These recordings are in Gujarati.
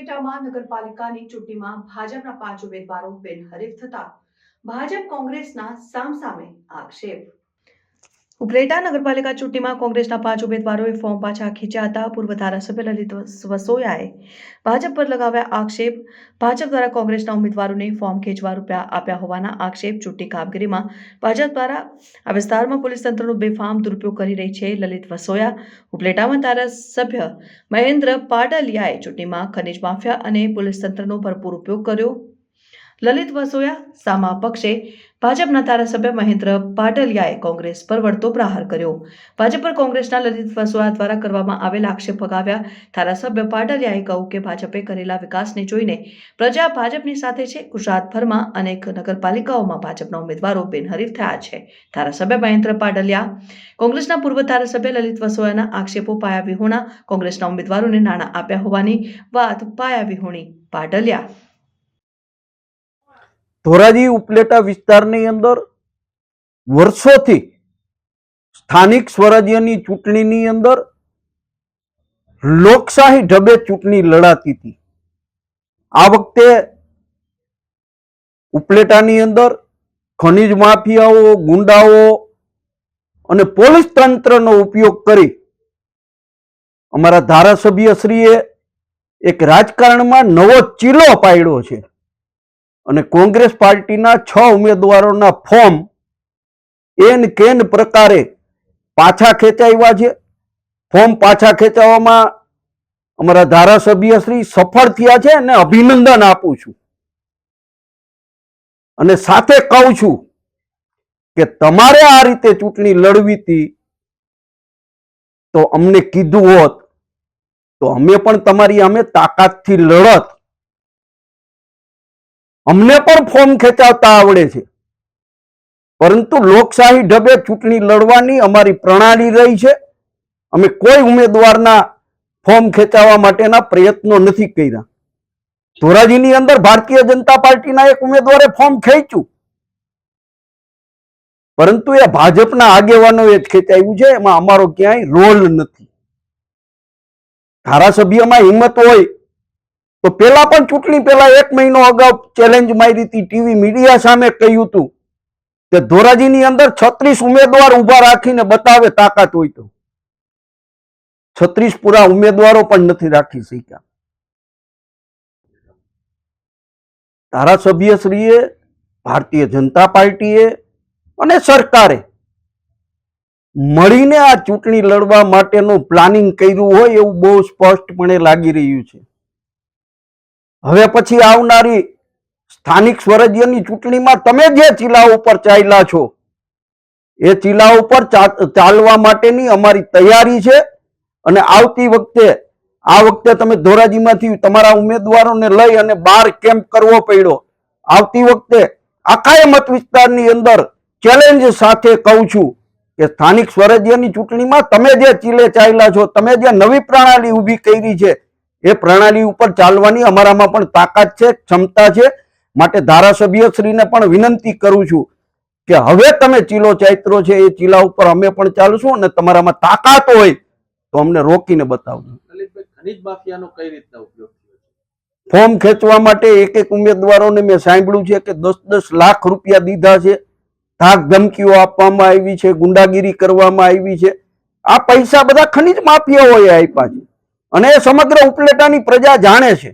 ઉપલેટામાં નગરપાલિકાની ચૂંટણીમાં ભાજપના પાંચ ઉમેદવારો બિનહરીફ થતા. ભાજપ કોંગ્રેસના સામસામે આક્ષેપ. ઉપલેટા નગરપાલિકા ચૂંટણીમાં કોંગ્રેસના પાંચ ઉમેદવારોએ ફોર્મ પાછા ખેંચ્યા હતા. પૂર્વ ધારાસભ્ય લલિત વસોયાએ ભાજપ પર લગાવ્યા આક્ષેપ. ભાજપ દ્વારા કોંગ્રેસના ઉમેદવારોને ફોર્મ ખેંચવા રૂપિયા આપ્યા હોવાના આક્ષેપ. ચૂંટણી કામગીરીમાં ભાજપ દ્વારા આ વિસ્તારમાં પોલીસ તંત્રનો બેફામ દુરુપયોગ કરી રહી છે લલિત વસોયા. ઉપલેટામાં ધારાસભ્ય મહેન્દ્ર પાટલિયાએ ચૂંટણીમાં ખનીજ માફિયા અને પોલીસ તંત્રનો ભરપૂર ઉપયોગ કર્યો. લલિત વસોયા, સામા પક્ષે ભાજપના ધારાસભ્ય મહેન્દ્ર પાટલિયાએ કોંગ્રેસ પર વળતો પ્રહાર કર્યો. ભાજપ પર કોંગ્રેસના લલિત વસોયા દ્વારા કરવામાં આવેલ આક્ષેપ ફગાવ્યા ધારાસભ્ય પાટલિયાએ કહ્યું કે ભાજપે કરેલા વિકાસને જોઈને પ્રજા ભાજપની સાથે છે. ગુજરાતભરમાં અનેક નગરપાલિકાઓમાં ભાજપના ઉમેદવારો બિનહરીફ થયા છે. ધારાસભ્ય મહેન્દ્ર પાટલિયા, કોંગ્રેસના પૂર્વ ધારાસભ્ય લલિત વસોયાના આક્ષેપો પાયા વિહોણા, કોંગ્રેસના ઉમેદવારોને નાણાં આપ્યા હોવાની વાત પાયા વિહોણી પાટલિયા ધોરાજી ઉપલેટા વિસ્તારની અંદર વર્ષોથી સ્થાનિક સ્વરાજ્યની ચૂંટણીની અંદર લોકશાહી ઢબે ચૂંટણી લડાતી હતી. આ વખતે ઉપલેટાની અંદર ખનિજ માફિયાઓ, ગુંડાઓ અને પોલીસ તંત્રનો ઉપયોગ કરી અમારા ધારાસભ્યશ્રીએ એક રાજકારણમાં નવો ચીલો પાડ્યો છે. અને કોંગ્રેસ પાર્ટીના છ ઉમેદવારોના ફોર્મ એન કેન પ્રકારે પાછા ખેંચાવ્યા છે. ફોર્મ પાછા ખેંચાવવામાં અમારા ધારાસભ્ય શ્રી સફળ થયા છે અને અભિનંદન આપું છું. અને સાથે કહું છું કે તમારે આ રીતે ચૂંટણી લડવી હતી તો અમને કીધું હોત તો અમે પણ તમારી અમે તાકાતથી લડત અમને પણ ફોર્મ ખેંચાવતા આવડે છે. પરંતુ લોકશાહી ઢબે ચૂંટણી લડવાની અમારી પ્રણાલી રહી છે. અમે કોઈ ઉમેદવારના ફોર્મ ખેંચાવવા માટેના પ્રયત્નો નથી કર્યા. ધોરાજીની અંદર ભારતીય જનતા પાર્ટીના એક ઉમેદવારે ફોર્મ ખેંચ્યું. પરંતુ એ ભાજપના આગેવાનોએ જ ખેંચાયું છે. એમાં અમારો ક્યાંય રોલ નથી. ધારાસભ્યમાં હિંમત હોય તો પેલા પણ ચૂંટણી પહેલા એક મહિનો અગાઉ ચેલેન્જ મારી હતી ટીવી મીડિયા સામે કહ્યું હતું કે ધોરાજીની અંદર છત્રીસ ઉમેદવાર ઊભા રાખીને બતાવે તાકાત હોય તો. છત્રીસ પૂરા ઉમેદવારો પણ નથી રાખી શક્યા. ધારાસભ્યશ્રીએ ભારતીય જનતા પાર્ટીએ અને સરકારે મળીને આ ચૂંટણી લડવા માટેનું પ્લાનિંગ કર્યું હોય એવું બહુ સ્પષ્ટપણે લાગી રહ્યું છે. હવે પછી આવનારી સ્થાનિક સ્વરાજ્યની ચૂંટણીમાં તમે જે ચીલા ઉપર ચાલ્યા છો, એ ચીલા ઉપર ચાલવા માટેની અમારી તૈયારી છે અને આવતી વખતે, આ વખતે તમે ધોરાજીમાંથી તમારા ઉમેદવારોને લઈ અને બાર કેમ્પ કરવો પડ્યો. આવતી વખતે આખા મત વિસ્તારની અંદર ચેલેન્જ સાથે કહું છું કે સ્થાનિક સ્વરાજ્યની ચૂંટણીમાં તમે જે ચીલે ચાલ્યા છો, તમે જે નવી પ્રણાલી ઊભી કરી છે એ પ્રણાલી ઉપર ચાલવાની અમારામાં પણ તાકાત છે ક્ષમતા છે. માટે ધારાસભ્યશ્રીને પણ વિનંતી કરું છું કે હવે તમે ચીલો ચાઇત્રો છે એ ચીલા ઉપર અમે પણ ચાલશું અને તમારામાં તાકાત હોય તો અમને રોકીને બતાવજો. ખનીજ માફિયાનો કઈ રીતના ઉપયોગ ફોર્મ ખેંચવા માટે એક એક ઉમેદવારોને મેં સાંભળ્યું છે કે દસ દસ લાખ રૂપિયા દીધા છે. ધાક ધમકીઓ આપવામાં આવી છે ગુંડાગીરી કરવામાં આવી છે. આ પૈસા બધા ખનીજ માફિયાઓએ આપ્યા છે. અને એ સમગ્ર ઉપલેટાની પ્રજા જાણે છે.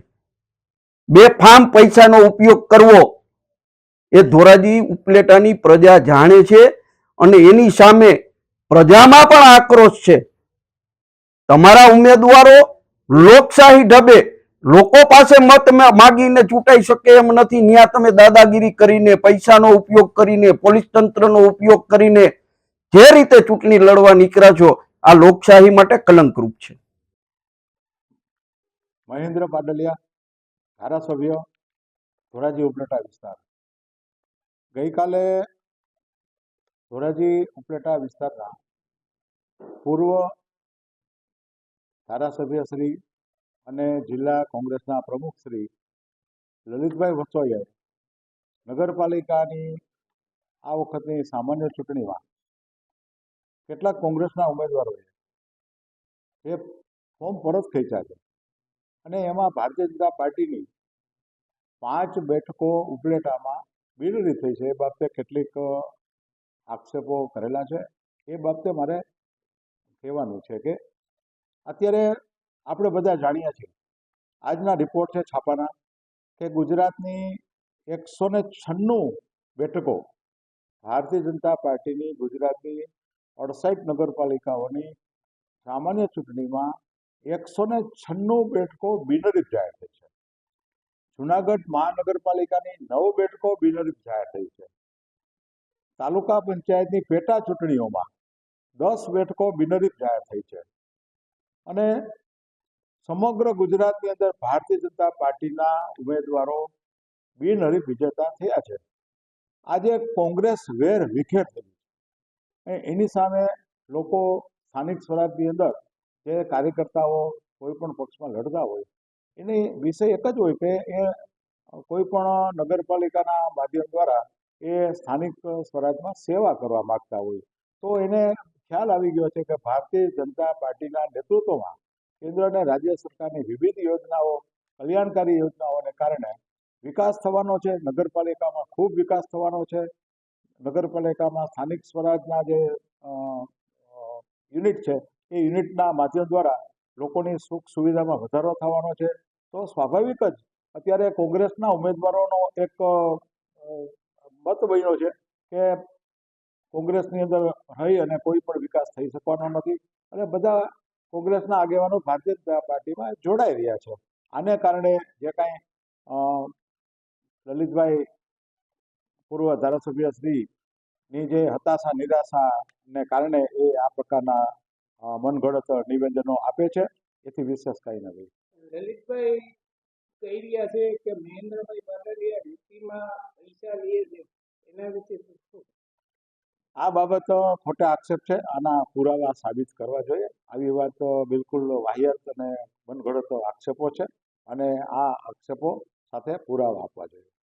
બે ફાર્મ પૈસાનો ઉપયોગ કરવો એ ધોરાજી ઉપલેટાની પ્રજા જાણે છે અને એની સામે પ્રજામાં પણ આક્રોશ છે. તમારા ઉમેદવારો લોકશાહી ઢબે લોકો પાસે મત માગીને ચૂંટાઈ શકે એમ નથી. ત્યાં તમે દાદાગીરી કરીને, પૈસાનો ઉપયોગ કરીને, પોલીસ તંત્રનો ઉપયોગ કરીને જે રીતે ચૂંટણી લડવા નીકળ્યા છો, આ લોકશાહી માટે કલંકરૂપ છે. મહેન્દ્ર પાડલિયા, ધારાસભ્ય, ધોરાજી ઉપલેટા વિસ્તાર. ગઈકાલે ધોરાજી ઉપલેટા વિસ્તારના પૂર્વ ધારાસભ્ય શ્રી અને જિલ્લા કોંગ્રેસના પ્રમુખ શ્રી લલિતભાઈ વસોયાએ નગરપાલિકાની આ વખતની સામાન્ય ચૂંટણીમાં કેટલાક કોંગ્રેસના ઉમેદવારોએ એ ફોર્મ પરત ખેંચ્યા છે. અને એમાં ભારતીય જનતા પાર્ટીની પાંચ બેઠકો ઉપલેટામાં બિનહરીફ થઈ છે. એ બાબતે કેટલીક આક્ષેપો કરેલા છે. એ બાબતે મારે કહેવાનું છે કે અત્યારે આપણે બધા જાણીએ છીએ, આજના રિપોર્ટ છે છાપાના, કે ગુજરાતની એકસો ને છન્નું બેઠકો ભારતીય જનતા પાર્ટીની ગુજરાતની અડસઠ નગરપાલિકાઓની સામાન્ય ચૂંટણીમાં એકસો ને છન્નું બેઠકો બિનરીફ જાહેર થઈ છે. જુનાગઢ મહાનગરપાલિકાની નવ બેઠકો બિનરીફ જાહેર થઈ છે. તાલુકા પંચાયતની પેટા ચૂંટણીઓમાં દસ બેઠકો બિનરીફ જાહેર થઈ છે. અને સમગ્ર ગુજરાતની અંદર ભારતીય જનતા પાર્ટીના ઉમેદવારો બિનહરીફ વિજેતા થયા છે. આજે કોંગ્રેસ વેર વિખેર થઈ એની સામે લોકો સ્થાનિક સ્વરાજની અંદર જે કાર્યકર્તાઓ કોઈ પણ પક્ષમાં લડતા હોય, એની વિષય એક જ હોય કે એ કોઈ પણ નગરપાલિકાના માધ્યમ દ્વારા એ સ્થાનિક સ્વરાજમાં સેવા કરવા માગતા હોય. તો એને ખ્યાલ આવી ગયો છે કે ભારતીય જનતા પાર્ટીના નેતૃત્વમાં કેન્દ્ર અને રાજ્ય સરકારની વિવિધ યોજનાઓ, કલ્યાણકારી યોજનાઓને કારણે વિકાસ થવાનો છે, નગરપાલિકામાં ખૂબ વિકાસ થવાનો છે. નગરપાલિકામાં સ્થાનિક સ્વરાજના જે યુનિટ છે એ યુનિટના માધ્યમ દ્વારા લોકોની સુખ સુવિધામાં વધારો થવાનો છે. તો સ્વાભાવિક જ અત્યારે કોંગ્રેસના ઉમેદવારોનો એક મત બન્યો છે કે કોંગ્રેસની અંદર રહી અને કોઈ પણ વિકાસ થઈ શકવાનો નથી. અને બધા કોંગ્રેસના આગેવાનો ભારતીય જનતા પાર્ટીમાં જોડાઈ રહ્યા છે. આને કારણે જે કાંઈ લલિતભાઈ પૂર્વ ધારાસભ્ય શ્રીની જે હતાશા, નિરાશાને કારણે એ આ પ્રકારના મનગઢત નિવેદનો આપે છે. એથી વિશેષ કંઈ નથી લલિતભાઈ કહી રહ્યા છે કે મહેન્દ્રભાઈ બારડિયા રેતીમાં પૈસા લે છે. એના વિશે? આ બાબત ખોટા આક્ષેપ છે. આના પુરાવા સાબિત કરવા જોઈએ. આવી વાત બિલકુલ વાહિયાત અને મનગઢત આક્ષેપો છે. અને આ આક્ષેપો સાથે પુરાવા આપવા જોઈએ.